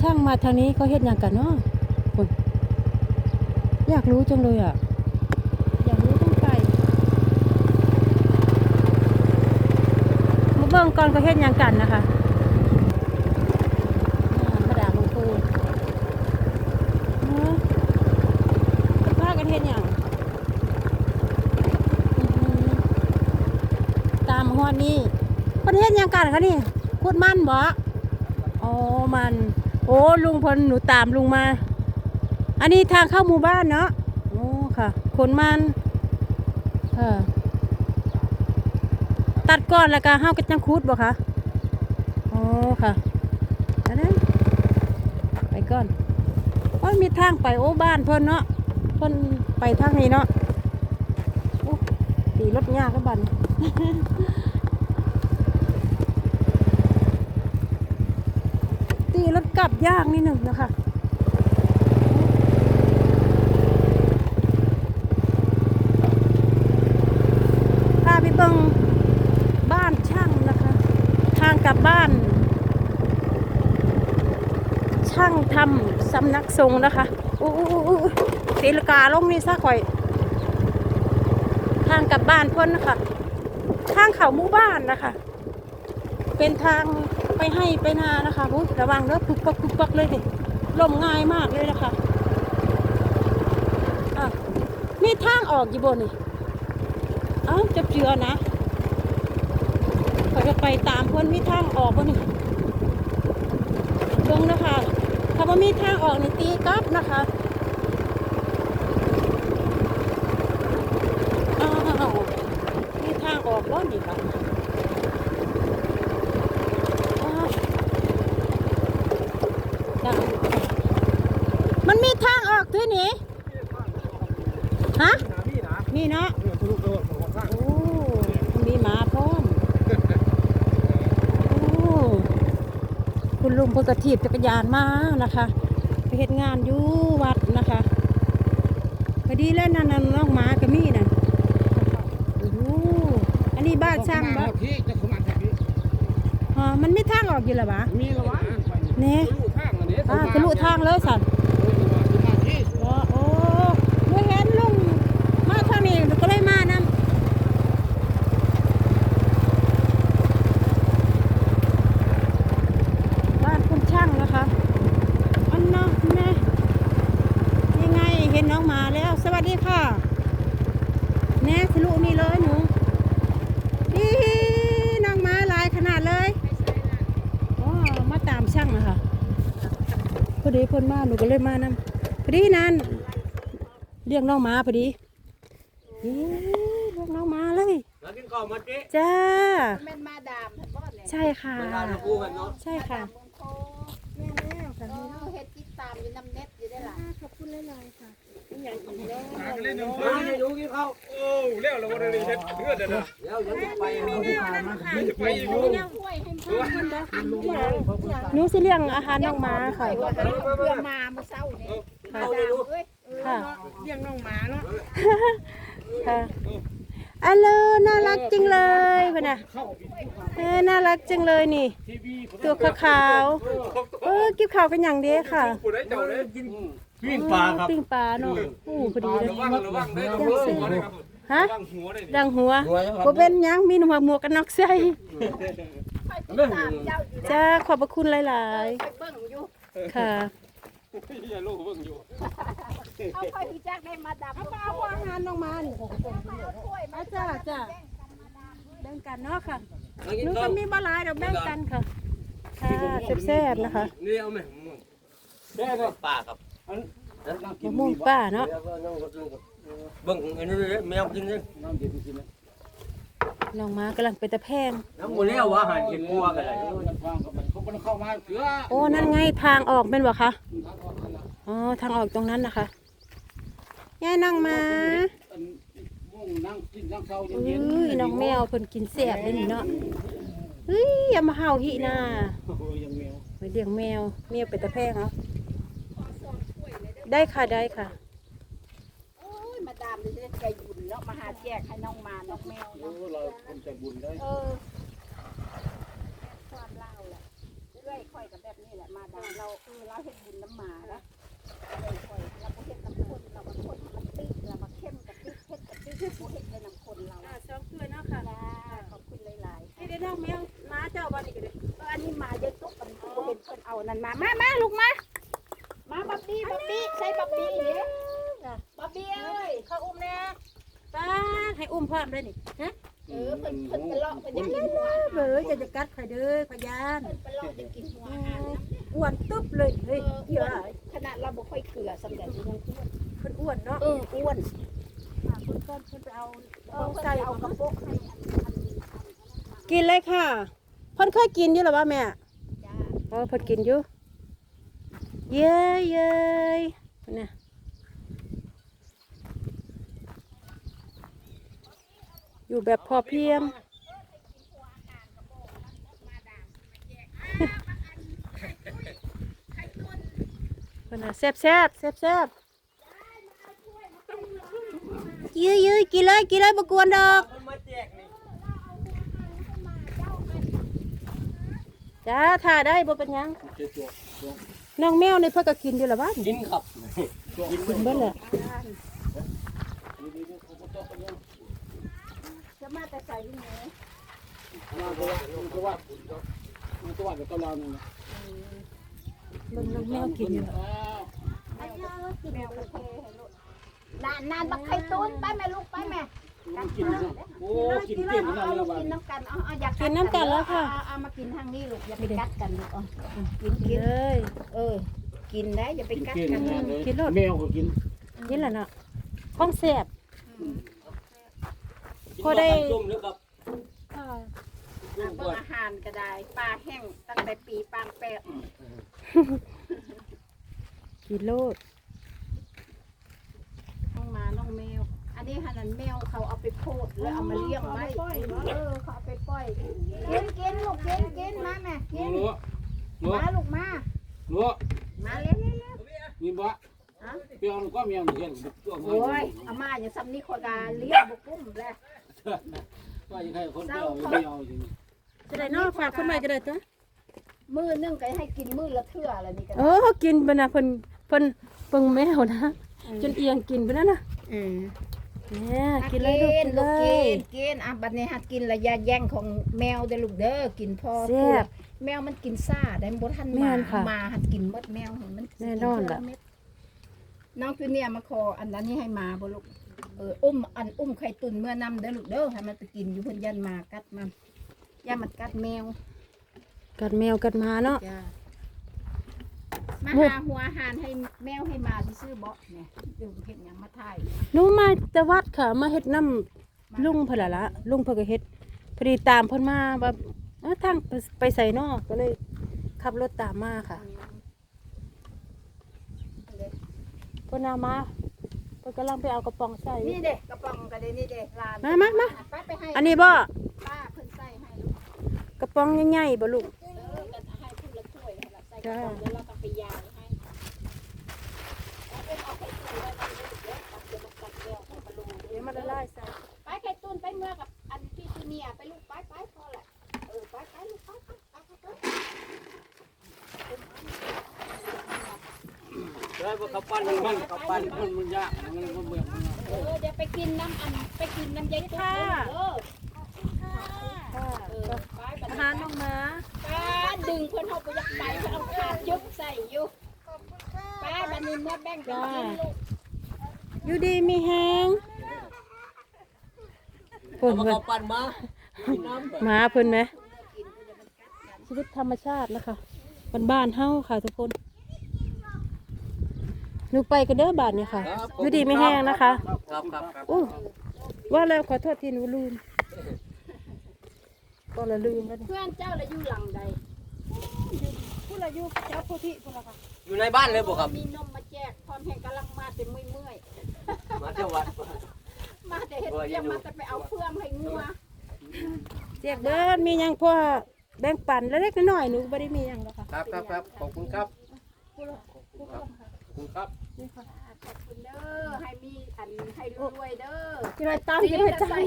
ช่างมาทางนี้เขาเฮ็ดหยังกันเนาะคุณอยากรู้จังเลยอะอยากรู้ต้องไปมาเบิ่งก่อนเขาเฮ็ดหยังกันนะคะอ่ามาด่าคุณครูเออพากันเฮ็ดหยังอื้อหือตามฮอดนี่ประเทศยังกันคะนี่พูดมันบ่อ๋อมัน โอ้ลุงพลหนูตามลุงมา อันนี้ทางเข้าหมู่บ้านเนาะโอ้ค่ะขนมันเออตัดก้อนแล้วก็เฮาก็จังคูดบ่คะโอ้ค่ะอันนั้นไปก่อนโอ้ยมีทางไปโอ้บ้านเพิ่นเนาะเพิ่นไปทางนี้เนาะโอ้ตีรถยากก็บัน ตีรถ กลับยากนิดหนึ่งนะคะพาไปเบิงบ้านช่างนะคะ ทางกลับบ้าน ช่างทำสำนักทรงนะคะอู้อู้อู้อู้ตีลกาลงนี่ซะข่อย ทางกลับบ้านเพ้นนะคะ ทางเขาหมู่บ้านนะคะ เป็นทาง ไปให้ไปนานะคะระวังเด้อปุกปักปุกปักเลยดิลมง่ายมากเลยนะคะอะมีทางออกอยู่บนนี่เอ้าจะเจือนะเขาจะไปตามเพื่อนมีทางออกบ่นี่เบิ่งนะคะ ถ้าว่ามีทางออกนี่ตีกลับนะคะอ้าวมีทางออกบ่นี่ค่ะอ้าวจ้ะมันมีทางออกด้วย นี่ฮะนี่นะนี่เนาะเรื่องทะลุโดดของข้างโอ้มีหมาพร้อมโอ้คุณลุงเพนกระถีบจักรยานมานะคะไปเฮ็ดงานอยู่วัดนะคะพอดีแล้วนั่นน่ะน้องหมากับมี่น่ะโอ้โหอันนี้บ้านช่างบ้าบ่พี่จะเข้ามาทางนี้อ๋อมันไม่ทางออกอยู่เหรอวะมีละวะเน่ทะลุทางอันนี้อ่าทะลุทางเลยสันมาที่ โอ้โอ้เมื่อเห็นลุงมาทางนี้ก็เลยมานํบ้านคุณช่างนะคะ อันเนาะแม่ยังไงเห็นน้องหมาแล้ว สวัสดีค่ะแน่ทะลุนี่เลยหนูนี่น้องหมาหลายขนาดเลยอ๋อมาตามช่างนะคะพ อดีเพ่นมาหนูก็เลยมานํพอดีนั้นเรียกน้องหมาพอดีเอ๊ะเรียกน้องหมาเลยแล้วกินข้าวมาเจ๊จ้าแม่นมาดามบ่เนี่ยใช่ค่ะมันทานคู่กันเนาะใช่ค่ะมงคลแม่แล้วค่ะเราเฮ็ดติดตามอยู่น้ำเน็ตอยู่ได้ล่ะขอบคุณหลายๆ ค่ะอย่างอีกแล้วเล่นหนึ่งมาอยู่กินข้าวโอ้เลี้ยวเราวันนี้เฮ็ดเพื่อนเด้อเดี๋ยวยังจะไปจะไปอยู่ช่วยให้พ่อคนเด้อหนูสิเลี้ยงอาหารน้องหมาค่ะ เพื่อมาเมื่อเช้านี่ค่ะดามเอ้ยค่ะเลี้ยงน้องหมาเนาะค่ะอัลโหลน่ารักจริงเลยพ่นน่ะเออน่ารักจังเลยนี่ทีวีตัวขาวๆเออกิบข้าวกันอย่างเดีค่ะ ผู้ได้เจ้าเลยกินปิ้งปลาครับปิ้งปลาเนาะอู้พอดีเลยระวังระวังได้ระวังหัวได้ครับฮะระวังหัวได้ดังหัวบ่เป็นหยังมีหนวกหมวกกันน็อกใส่คอยติดตามเจ้าอยู่จ้าขอบพระคุณหลายคอยเบิ่งอยู่ๆค่ะอย่าลูกเบิ่งอยู่เอาคอยรู้จักได้มาดามเอาเอาอาหารน้องมานี่ช่วยมาจ้าจ้าแบ่งกันเนาะค่ะหนูก็มีบ่หลายดอกแบ่งกันค่ะค่ะแซ่บๆนะคะนี่เอาไหมแม่ก็ปลาครับ มะม่วงป้าเนาะเบิ่งอันนี้เลยแมวกินเลยน้องหมากำลังไปตะแพงน้ำหมูเลี้ยวว่าหันกินงัวกันเลยเข้ามาเสือโอ้นั่นไงทางออกเป็นบ่คะอ๋อทางออกตรงนั้นนะคะยายน้องหมามุ่งนั่งกินนั่งเช้าอุ้เย็นยน้องแมวเพิ่นกินแซ่บเลยนี่เนาะเฮ้ยอย่ามาเห่าหินะๆยังแมวไปเลี้ยงแมวแมวไปตะแพงเอา ได้ค่ะได้ค่ะ โอ้ยมาดามจะได้ใจบุญเนาะมาหาแจกให้น้องมาน้องแมวโอ้เนาะเราคนใจบุญได้เออความเล่าแหละเรื่อยค่อยกับแบบนี้แหละมาดามเราเออเราเฮ็ดบุญน้ำหมาละเลยคอยเราบ่เฮ็ดน้ำคนเราบ่คนมันติเราบ่เข้มกับติเฮ็ดกับติบ่เฮ็ดในน้ำคนเราอ่าสองถ้วยเนาะค่ะจ้าขอบคุณหลายๆนี่ได้น้องแมวมาเจ้าบ้านนี่ก็ได้เอออันนี้มาเยอะตุ๊กมันบ่เห็นเพิ่นเอานั่นมามามาลูกมามาบับบี้บับบี้ใส่บับบี้เด้บับบี้เอ้ย เขาอุ้มแน่ป้า ให้อุ้มพร้อมเลยนี่ฮะเออเพิ่นเพิ่นกระเลาะเพิ่นจะกินหัวเบอจะจะกัดใครเด้อพยานเพิ่นกระเลาะจะกินหัวอาหารน้ำอ้วนตึ๊บเลยเฮ้ยเออเยอ้วอะนขนาดเราบ่ค่อยเกลือสำหรับที่ยังอ้วนเพิ่นอ้วนเนาะเอออ้วนอ่าเพิ่นก้อนเพิ่นไปเอาเอเอาอเพิ่นใส่เอาเอากระโปงให้อันอันอันกินเลยค่ะเพิ่นเคยกินอยู่หรอวะแม่จ้า เออเพิ่นกินอยู่ เย้ยเย้ยเนี่ย อยู่แบบพอเพียงเพิ่นน่ะแซ่บแซ่บแซ่บแซ่บยื้อยื้อกินเลยกินเลยบกวนดอกจ้าถ่าได้บ่เป็นหยังเจ็ดตัวตัวน้องแมวนี่เพิ่นก็กินอยู่ละบ้านกินครับกินเบิดแหละ นี่นี่เขาก็ต้องไปยัง จะมาแต่ใส่ที่ไหนมาตัวมันก็ว่ามันก็ว่าเดี๋ยวก็รอนึงนะเบิ่งน้องแมวกินอยู่อ้าวแมวกินแมวกระเทให้ลูกนานนานบักไข่ตูนไปแม่ลูกไปแม่มันกินโอ้กินเก่งขนาดเอานี้ลูกบ้ากินน้ำกันเอาเอยากกินน้ำกันแล้วค่ะเอามากินทางนี้ลูกอย่าไปกัดกันลูกอากินกินเลยเออ กินได้อย่าไปกัดก่งกันกินแมวก็กินกินแหละเนาะของแซ่บ พอได้จุ่มหรือครับอ่าจุ่มเบิ่ก่องนอาหารก็ได้ปลาแห้งตั้งแต่ปีปางแปะกิโลดน้องหมาน้องแมว อันนี้หันนั้นแมวเขาเอาไปโพดแล้วเอามาเลี้ยงไว้เออเขาเอาไปปล่อยกินกินลูกกินกินมาแม่กินหนูหนูมาลูกมาหนูมาเร็วเร็วเร็วมีบ่เปรี้ยวก็มวเหมือนกันตัวโอ้ยอาม่าอย่าซ้ำนี่คนกาเลี้ยงบุกุ้มแล้ว ว่ายังไงคนเปรี้ยวไม่เอาจริงจะได้เนาะฝากคนใหม่ก็ได้จ้ะมือนึงก็ให้กินมือละเทื่ออะไรนี่ก็โอ้เขากินไปนะเพิ่นเพิ่นเบิ่งแมวนะจนเอียงกินไปแล้วนะอืมเนี่ยกินเลยลูกกินเลลูกกิยนกินอะบัดนี้หัดกินระยะแย่งของแมวเด้อลูกเด้อกินพอแซ่บแมวมันกินซ่าได้บ่ทันแม่มานค่ะมาหัดกินหมดแมวเห็นมันแน่นอนล่ะกิเม็ดน้องคือเนี่ยมาขออันนั้นนี่ให้มาบ่ลูก เอออุ้มอันอุ้มไข่ตุนเมื่อนำเด้อลูกเด้อให้มันไปกินอยู่เพิ่นยันมากัดมันย่ามันกัดแมวกัดแมวกัดหมาเนาะจ้ามาโอ้หาหัวอาหารให้แมวให้มาซื่อๆบ่เนี่ยเดี๋ยวเฮ็ดหยังมาถ่ายหนูมาแต่วัดค่ะ มาเฮ็ดน้ำลุงเพิ่นละละลุงเพิ่นก็เฮ็ดพอดีตามเพิ่นมาแบบเอ้อทางไปไปใส่นอกก็เลยขับรถตามมาค่ะเพิ่นเอามา เพิ่นกำลังไปเอากระป๋องใส่นี่เด็กกระป๋องก็ได้นี่เด็กลานมามามาไปไปให้อันนี้บ่ป้าเพิ่นใส่ให้ลูกกระป๋องใหญ่ๆบ่ลูกเออกันให้ผู้ละถ้วยให้ละใส่กระป๋องแล้วเราก็ไปยายให้เอาเป็นเอาไข่ตุ๋นไว้ในนี้เด้อเอาเดี๋ยวมันกัดแล้วเอามาลง เดี๋ยวมาละลายใส่ ไปไข่ตุ๋นไปเมื่อกับอันพี่จูเนียร์ไปลูกไปไปพอละเออไปไปลูกไปไปไปไปไป ได้ บ่ขับปั้นมันขับปั้นมันมันยากมันมันเบื่อเออเดี๋ยวไปกินน้ำอันไปกินน้ำยายตุ๊กเด้อเออค่ะเออไปบัดอานี้หารน้องหมาป้าดึงคนเขาไปยักไปเขาเอาขาดยึกใส่อยู่ป้าบันนี้เมื่อแบ่งกันกินลูกอยู่ดีมีแฮงเพิ่นเอามาเพิ่นขับปั้นมากินน้ำหมาเพิ่นไหมชีวิตธรรมชาตินะคะบ้านๆเฮาค่ะทุกคน หนูไปกันเด้อบ้านเนี่ยค่ะอยู่ดีไม่แห้งนะคะครับครับครับอู้ว่าแล้วขอโทษที่หนูลืมก็ละลืมแล้วนี่เพื่อนเจ้าละอยู่หลังใดพูดละอยู่เจ้าโพธิพูดละค่ะอยู่ในบ้านเลยบ่ครับ มีนมมาแจกพร้อมแห่งกำลังมาเต็มเมื่อยมาเที่ยววัด ๆมาแต่เห็ดเยี่ยมมาแต่ไปเอาเพื่องให้งัวแจกเด้อมีหยังพ่อแบ่งปันเล็กๆน้อยๆหนูบ่ได้มีหยังหรอกค่ะ ครับครับครับขอบคุณครับขอบ คุณครับ ขอบคุณเด้อ ให้มีอันให้รวยๆเด้อจิน้อยตามจิน้อยตาม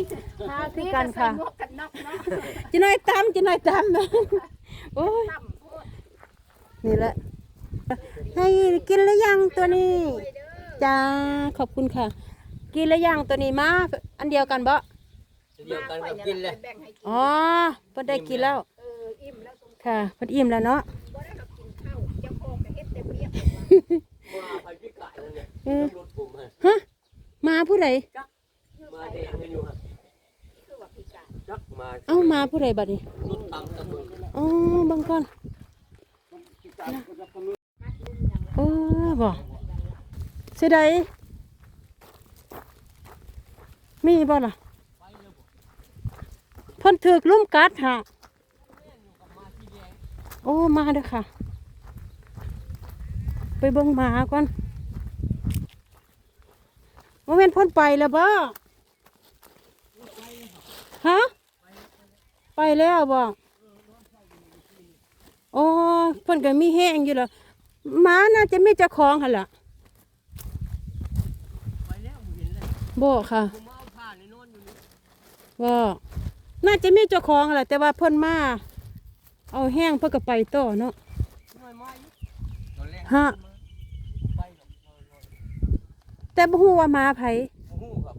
ค่ะคือกันค่ะหมวกกันน็อกเนาะจิน้อยตามจิน้อยตามโอ้ยต่ำโพดนี่แหละ ให้กินหรือยังตัวนี้จ้าขอบคุณค่ะ กินหรือยังตัวนี้มาอันเดียวกันบ่เดียวกันกับกินเลยแบ่งให้กินอ๋อเพิ่นได้กินแล้วเอออิ่มแล้วสมค่ะเพิ่นอิ่มแล้วเนาะบ่ได้กับกินข้าวเจ้าของก็เฮ็ดแต่เปียก มาไปพิการนั่นเนี่ยเออรถผมฮะฮะมาผู้ใดมาเด็กอยู่ฮะคือว่าพิการจักมาเอ้ามาผู้ใดบัดนี้รถตามตะมึงอ๋อเบังก่อนมัดลุ่มหยังโอ้บ่เสิใดมีบ่ล่ะเพิ่นถูกลุ่มกัดฮะโอ้มาเด้อค่ะ ไปเบิ่งหมาก่อนว่าแม่นเพ่นไปแล้วบ่ฮะ ไปแล้วบ่โอ้เพ่นก็มีแห้งอยู่แล้วหมาน่าจะไมีเจ้าของหั่นล่ะไปแล้วเห็นเลยบ่ค่ะผมเอาผ้าในนอนอยู่นี่ว่าน่าจะมีเจ้าของหันล่ะแต่ว่าเพิ่นมา เอาแห้งเพิ่นก็ไปต่อเนาะฮะ แต่บ่ฮู้ว่าหมาไผหูครับ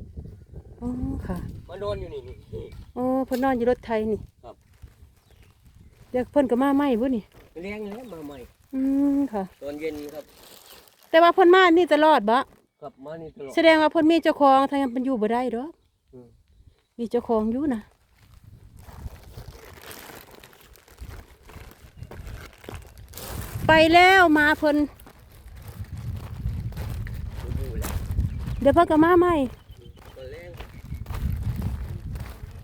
อ๋อค่ะมานอนอยู่นี่นี่อ๋อเพิ่นนอนอยู่รถไทยนี่ครับเดี๋ยวเพิ่นก็มาใหม่บ่นี่เลี้ยงแล้วมาใหม่อืมค่ะ ตอนเย็นครับ แต่ว่าเพิ่นมานี่ตลอดบ่กลับมานี่ตลอดแสดงว่าเพิ่นมีเจ้าของถ้างั้นเพิ่นอยู่บ่ได้ดอกอืมมีเจ้าของอยู่นะไปแล้วมาเพิ่น อยู่แล้ว เดี๋ยวเพิ่นก็มาใหม่ตอนแรก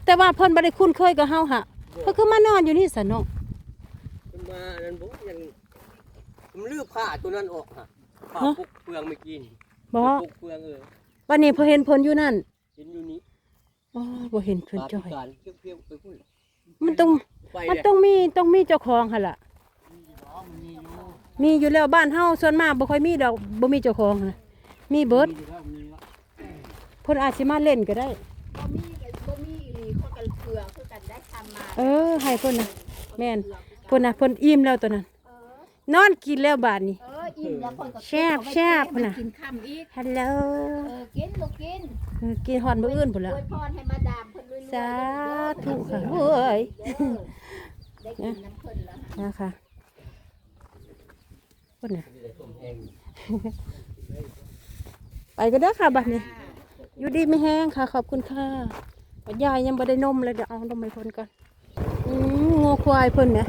แต่ว่าเพิ่นบ่ได้คุ้นเคยกับเฮาหะเพิ่นคือมานอนอยู่นี่ซะเนาะมันมานั่นบอกยังผมลืบผ้าตัวนั้นออกฮะผ้าปุกเปลืองไม่กินบ่ปุกเปลืองเออวันนี้เพิ่นเห็นเพิ่นอยู่นั่นเห็นอยู่นี้อ๋อบ่เห็นเพิ่นตาจ้พิอยการเพี้ยวๆไปพุ่นมันต้องไปมันเลยต้องมีต้องมีเจ้าของหั่นล่ะมีอยู่แล้วบ้านเฮาส่วนมากบ่ค่อยมีดอกบ่มีเจ้าของนะมีเบิดเพิ่นอาจสิมาเล่นก็ได้ บ่มีก็บ่มีอีหลีเขากันเกลือคือกันได้ทำมาเออให้เพิ่นน่ะ แม่น เพิ่นน่ะเพิ่นอิ่มแล้วตัวนั้น เออ นอนกินแล้วบาดนี้ เอออิ่มแล้วคนก็แซ่บแซ่บพุ่นน่ะกินข้ามอีกฮัลโหลเออกินลูกกินเออกินฮอดมื้ออื่นพุ่นละ อวยพรให้มาดามเพิ่นรวยๆสาธุค่ะเอ้ย เด้อได้กินน้ำเพิ่นแล้วค่ะนะคะเพิ่นน่ะ ไปก็ได้อค่ะบัดนี้ อ ยู่ดีไม่แห้งค่ะ ขอบคุณค่ะยายยังบ่ได้นมเลยเดี๋ยวเอานมให้เพิ่นก่อนอืมงัวควายเพิ่นเนี่ย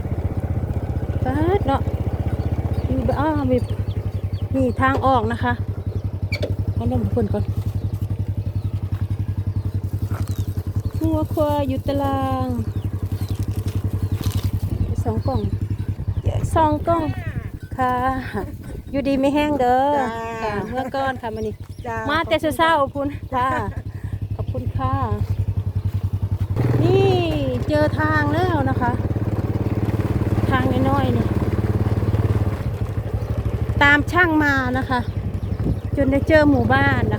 ปาดเนาะมีบอ้ามีนี่ทางออกนะคะเอานมให้เพิ่นก่อนงัวควายอยู่ตารางสองกล่องสองกล่องค่ะ อยู่ดีไม่แห้งเด้อค่ะเมื่อก่อนค่ะมานี่มาแต่เช้าๆขอบคุณค่ะขอบคุณค่ะ นี่เจอทางแล้วนะคะ ทางน้อยๆนี่ตามช่างมานะคะ จนได้เจอหมู่บ้านนะคะ